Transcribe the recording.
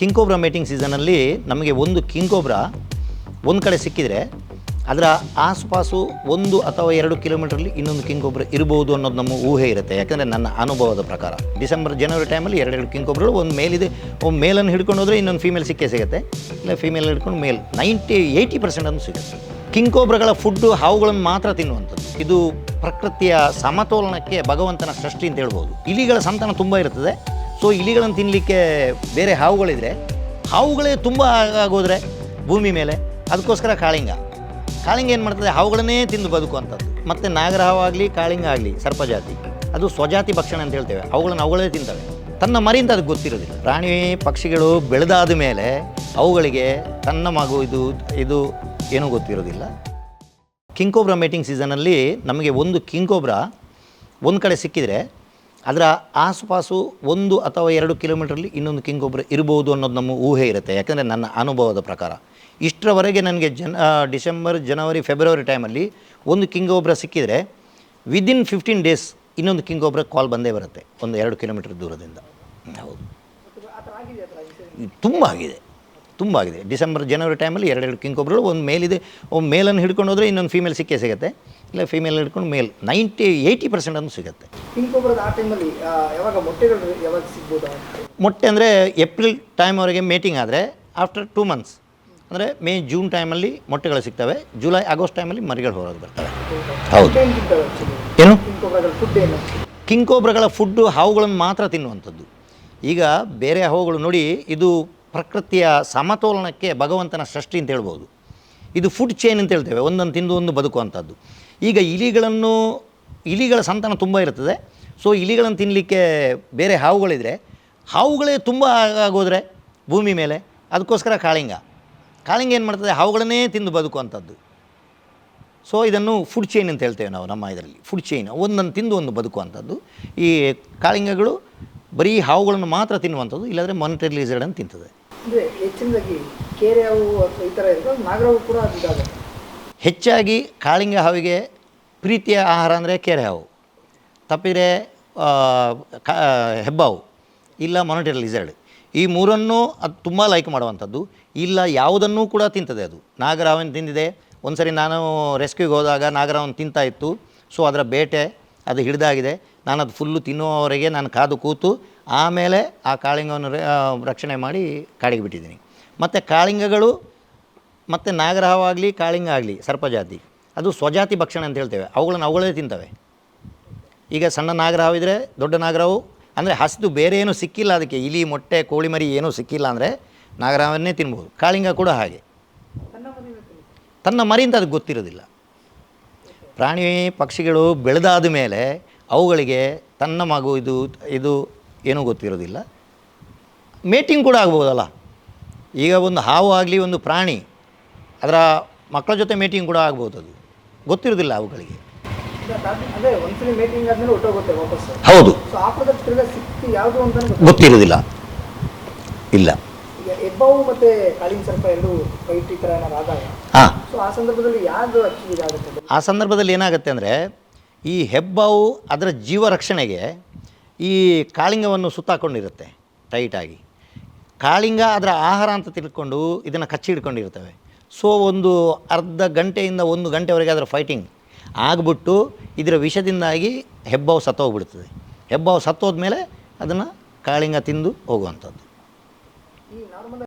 ಕಿಂಕೋಬ್ರಾ mating ಸೀಸನಲ್ಲಿ ನಮಗೆ ಒಂದು ಕಿಂಕೋಬ್ರಾ ಒಂದು ಕಡೆ ಸಿಕ್ಕಿದರೆ ಅದರ ಆಸುಪಾಸು ಒಂದು ಅಥವಾ ಎರಡು ಕಿಲೋಮೀಟ್ರಲ್ಲಿ ಇನ್ನೊಂದು ಕಿಂಕೋಬ್ರಾ ಇರ್ಬೋದು ಅನ್ನೋದು ನಮ್ಮ ಊಹೆ ಇರುತ್ತೆ. ಯಾಕಂದರೆ ನನ್ನ ಅನುಭವದ ಪ್ರಕಾರ. ಡಿಸೆಂಬರ್, ಜನವರಿ ಟೈಮಲ್ಲಿ ಎರಡೆರಡು ಕಿಂಕೋಬ್ರಾಗಳು ಒಂದು ಮೇಲಿದೆ. ಒಂದು ಮೇಲನ್ನು ಹಿಡ್ಕೊಂಡು ಹೋದರೆ ಇನ್ನೊಂದು ಫೀಮೇಲ್ ಸಿಕ್ಕೇ ಸಿಗುತ್ತೆ. ಇಲ್ಲ ಫೀಮೇಲ್ ಹಿಡ್ಕೊಂಡು ಮೇಲ್ ನೈಂಟಿ ಏಯ್ಟಿ ಪರ್ಸೆಂಟ್ ಅನ್ನು ಸಿಗುತ್ತೆ. ಕಿಂಕೋಬ್ರಗಳ ಫುಡ್ಡು, ಹಾವುಗಳನ್ನು ಮಾತ್ರ ತಿನ್ನುವಂಥದ್ದು. ಇದು ಪ್ರಕೃತಿಯ ಸಮತೋಲನಕ್ಕೆ ಭಗವಂತನ ಸೃಷ್ಟಿ ಅಂತ ಹೇಳ್ಬೋದು. ಇಲಿಗಳ ಸಂತಾನ ತುಂಬ ಇರ್ತದೆ. ಸೊ ಇಲಿಗಳನ್ನು ತಿನ್ನಲಿಕ್ಕೆ ಬೇರೆ ಹಾವುಗಳಿದ್ರೆ, ಹಾವುಗಳೇ ತುಂಬ ಆಗೋದ್ರೆ ಭೂಮಿ ಮೇಲೆ, ಅದಕ್ಕೋಸ್ಕರ ಕಾಳಿಂಗ. ಕಾಳಿಂಗ ಏನು ಮಾಡ್ತದೆ? ಹಾವುಗಳನ್ನೇ ತಿಂದು ಬದುಕುವಂಥದ್ದು. ಮತ್ತು ನಾಗರ ಹಾವಾಗಲಿ ಕಾಳಿಂಗ ಆಗಲಿ, ಸರ್ಪಜಾತಿ, ಅದು ಸ್ವಜಾತಿ ಭಕ್ಷಣ ಅಂತ ಹೇಳ್ತೇವೆ. ಅವುಗಳನ್ನು ಅವುಗಳೇ ತಿಂತವೆ. ತನ್ನ ಮರಿಯಿಂದ ಅದಕ್ಕೆ ಗೊತ್ತಿರೋದಿಲ್ಲ. ಪ್ರಾಣಿ ಪಕ್ಷಿಗಳು ಬೆಳೆದಾದ ಮೇಲೆ ಅವುಗಳಿಗೆ ತನ್ನ ಮಗು, ಇದು ಇದು ಏನೂ ಗೊತ್ತಿರೋದಿಲ್ಲ. ಕಿಂಕೋಬ್ರಾ ಮೇಟಿಂಗ್ ಸೀಸನಲ್ಲಿ ನಮಗೆ ಒಂದು ಕಿಂಕೋಬ್ರಾ ಒಂದು ಕಡೆ ಸಿಕ್ಕಿದರೆ ಅದರ ಆಸುಪಾಸು ಒಂದು ಅಥವಾ ಎರಡು ಕಿಲೋಮೀಟ್ರಲ್ಲಿ ಇನ್ನೊಂದು ಕಿಂಗೊಬ್ಬರು ಇರ್ಬೋದು ಅನ್ನೋದು ನಮ್ಮ ಊಹೆ ಇರುತ್ತೆ. ಯಾಕಂದರೆ ನನ್ನ ಅನುಭವದ ಪ್ರಕಾರ. ಇಷ್ಟರವರೆಗೆ ನನಗೆ ಜನ ಡಿಸೆಂಬರ್, ಜನವರಿ, ಫೆಬ್ರವರಿ ಟೈಮಲ್ಲಿ ಒಂದು ಕಿಂಗೊಬ್ಬರ ಸಿಕ್ಕಿದರೆ ವಿದಿನ್ ಫಿಫ್ಟೀನ್ ಡೇಸ್ ಇನ್ನೊಂದು ಕಿಂಗೊಬ್ಬರ ಕಾಲ್ ಬಂದೇ ಬರುತ್ತೆ, ಒಂದು ಎರಡು ಕಿಲೋಮೀಟರ್ ದೂರದಿಂದ. ಹೌದು. ತುಂಬ ಆಗಿದೆ ತುಂಬ ಆಗಿದೆ. ಡಿಸೆಂಬರ್, ಜನವರಿ ಟೈಮಲ್ಲಿ ಎರಡೆರಡು ಕಿಂಗೊಬ್ಬರು ಒಂದು ಮೇಲಿದೆ ಒಂದು ಮೇಲನ್ನು ಹಿಡ್ಕೊಂಡು ಹೋದರೆ ಇನ್ನೊಂದು ಫೀಮೇಲ್ ಸಿಕ್ಕೇ ಸಿಗುತ್ತೆ. ಇಲ್ಲ ಫೀಮೇಲ್ ಹಿಡ್ಕೊಂಡು ಮೇಲ್ ನೈಂಟಿ ಏಯ್ಟಿ ಪರ್ಸೆಂಟ್ ಅನ್ನು ಸಿಗುತ್ತೆ. ಮೊಟ್ಟೆ ಅಂದರೆ ಏಪ್ರಿಲ್ ಟೈಮ್ವರೆಗೆ ಮೀಟಿಂಗ್ ಆದರೆ ಆಫ್ಟರ್ ಟೂ ಮಂತ್ಸ್ ಅಂದರೆ ಮೇ ಜೂನ್ ಟೈಮಲ್ಲಿ ಮೊಟ್ಟೆಗಳು ಸಿಗ್ತವೆ. ಜುಲೈ ಆಗಸ್ಟ್ ಟೈಮಲ್ಲಿ ಮರಿಗಳು ಹೊರಗೆ ಬರ್ತವೆ. ಹೌದು. ಏನು? ಕಿಂಕೋಬ್ರಗಳ ಫುಡ್ಡು ಹಾವುಗಳನ್ನು ಮಾತ್ರ ತಿನ್ನುವಂಥದ್ದು. ಈಗ ಬೇರೆ ಹಾವುಗಳು ನೋಡಿ ಇದು ಪ್ರಕೃತಿಯ ಸಮತೋಲನಕ್ಕೆ ಭಗವಂತನ ಸೃಷ್ಟಿ ಅಂತ ಹೇಳ್ಬೋದು. ಇದು ಫುಡ್ ಚೈನ್ ಅಂತ ಹೇಳ್ತೇವೆ. ಒಂದನ್ನು ತಿಂದು ಒಂದು ಬದುಕುವಂಥದ್ದು. ಈಗ ಇಲಿಗಳನ್ನು ಇಲಿಗಳ ಸಂತಾನ ತುಂಬ ಇರ್ತದೆ ಸೊ ಇಲಿಗಳನ್ನು ತಿನ್ನಲಿಕ್ಕೆ ಬೇರೆ ಹಾವುಗಳಿದ್ರೆ ಹಾವುಗಳೇ ತುಂಬ ಆಗೋದ್ರೆ ಭೂಮಿ ಮೇಲೆ ಅದಕ್ಕೋಸ್ಕರ ಕಾಳಿಂಗ. ಕಾಳಿಂಗ ಏನು ಮಾಡ್ತದೆ? ಹಾವುಗಳನ್ನೇ ತಿಂದು ಬದುಕುವಂಥದ್ದು. ಸೊ ಇದನ್ನು ಫುಡ್ ಚೈನ್ ಅಂತ ಹೇಳ್ತೇವೆ ನಾವು ನಮ್ಮ ಇದರಲ್ಲಿ. ಫುಡ್ ಚೈನ್ ಒಂದನ್ನು ತಿಂದು ಒಂದು ಬದುಕುವಂಥದ್ದು. ಈ ಕಾಳಿಂಗಗಳು ಬರೀ ಹಾವುಗಳನ್ನು ಮಾತ್ರ ತಿನ್ನುವಂಥದ್ದು ಇಲ್ಲಾಂದರೆ ಅಂತ ತಿಂತದೆ. ಹೆಚ್ಚಿನದಾಗಿ ಹೆಚ್ಚಾಗಿ ಕಾಳಿಂಗ ಹಾವಿಗೆ ಪ್ರೀತಿಯ ಆಹಾರ ಅಂದರೆ ಕೆರೆ ಹಾವು. ತಪ್ಪಿದರೆ ಹೆಬ್ಬಾವು, ಇಲ್ಲ ಮಾನಿಟರಿ ಲಿಸರ್ಡ್ ಈ ಮೂರನ್ನು ಅದು ತುಂಬ ಲೈಕ್ ಮಾಡುವಂಥದ್ದು. ಇಲ್ಲ ಯಾವುದನ್ನೂ ಕೂಡ ತಿಂತದೆ ಅದು. ನಾಗರಾವನ್ ತಿಂದಿದೆ. ಒಂದು ಸರಿ ನಾನು ರೆಸ್ಕ್ಯೂಗೆ ಹೋದಾಗ ನಾಗರಾವನ್ ತಿಂತಾ ಇತ್ತು. ಸೊ ಅದರ ಬೇಟೆ ಅದು ಹಿಡಿದಾಗಿದೆ. ನಾನು ಅದು ಫುಲ್ಲು ತಿನ್ನುವವರೆಗೆ ನಾನು ಕಾದು ಕೂತು ಆಮೇಲೆ ಆ ಕಾಳಿಂಗವನ್ನು ರಕ್ಷಣೆ ಮಾಡಿ ಕಾಡಿಗೆ ಬಿಟ್ಟಿದ್ದೀನಿ. ಮತ್ತು ಕಾಳಿಂಗಗಳು, ಮತ್ತು ನಾಗರಹಾವಾಗಲಿ, ಕಾಳಿಂಗ ಆಗಲಿ, ಸರ್ಪಜಾತಿ. ಅದು ಸ್ವಜಾತಿ ಭಕ್ಷಣೆ ಅಂತ ಹೇಳ್ತೇವೆ. ಅವುಗಳನ್ನು ಅವುಗಳೇ ತಿಂತವೆ. ಈಗ ಸಣ್ಣ ನಾಗರಹಾವಿದ್ರೆ ದೊಡ್ಡ ನಾಗರಹಾವು, ಅಂದರೆ ಹಸಿದು ಬೇರೆ ಏನೂ ಸಿಕ್ಕಿಲ್ಲ ಅದಕ್ಕೆ. ಇಲಿ, ಮೊಟ್ಟೆ, ಕೋಳಿ ಮರಿ ಏನೂ ಸಿಕ್ಕಿಲ್ಲ ಅಂದರೆ ನಾಗರಹಾವನ್ನೇ ತಿನ್ಬೋದು. ಕಾಳಿಂಗ ಕೂಡ ಹಾಗೆ. ತನ್ನ ಮರಿಯಿಂದ ಅದಕ್ಕೆ ಗೊತ್ತಿರೋದಿಲ್ಲ. ಪ್ರಾಣಿ ಪಕ್ಷಿಗಳು ಬೆಳೆದಾದ ಮೇಲೆ ಅವುಗಳಿಗೆ ತನ್ನ ಮಗು ಇದು ಇದು ಏನೂ ಗೊತ್ತಿರೋದಿಲ್ಲ. ಮೇಟಿಂಗ್ ಕೂಡ ಆಗ್ಬೋದಲ್ಲ. ಈಗ ಒಂದು ಹಾವು ಆಗಲಿ ಒಂದು ಪ್ರಾಣಿ, ಅದರ ಮಕ್ಕಳ ಜೊತೆ ಮೀಟಿಂಗ್ ಕೂಡ ಆಗ್ಬೋದು ಅದು ಗೊತ್ತಿರೋದಿಲ್ಲ ಅವುಗಳಿಗೆ. ಹೌದು. ಗೊತ್ತಿರೋದಿಲ್ಲ ಇಲ್ಲ. ಆ ಸಂದರ್ಭದಲ್ಲಿ ಯಾವುದು ಆಕ್ಚುಲಿ ಇದಾಗುತ್ತೆ? ಆ ಸಂದರ್ಭದಲ್ಲಿ ಏನಾಗುತ್ತೆ ಅಂದರೆ ಈ ಹೆಬ್ಬಾವು ಅದರ ಜೀವ ರಕ್ಷಣೆಗೆ ಈ ಕಾಳಿಂಗವನ್ನು ಸುತ್ತಾಕೊಂಡಿರುತ್ತೆ ಟೈಟಾಗಿ ಕಾಳಿಂಗ ಅದರ ಆಹಾರ ಅಂತ ತಿಳ್ಕೊಂಡು ಇದನ್ನು ಕಚ್ಚಿ ಹಿಡ್ಕೊಂಡಿರ್ತವೆ ಸೊ ಒಂದು ಅರ್ಧ ಗಂಟೆಯಿಂದ ಒಂದು ಗಂಟೆವರೆಗೆ ಅದರ ಫೈಟಿಂಗ್ ಆಗಿಬಿಟ್ಟು ಇದರ ವಿಷದಿಂದಾಗಿ ಹೆಬ್ಬಾವು ಸತ್ತೋಗ್ಬಿಡ್ತದೆ. ಹೆಬ್ಬಾವು ಸತ್ತೋದ್ಮೇಲೆ ಅದನ್ನು ಕಾಳಿಂಗ ತಿಂದು ಹೋಗುವಂಥದ್ದು.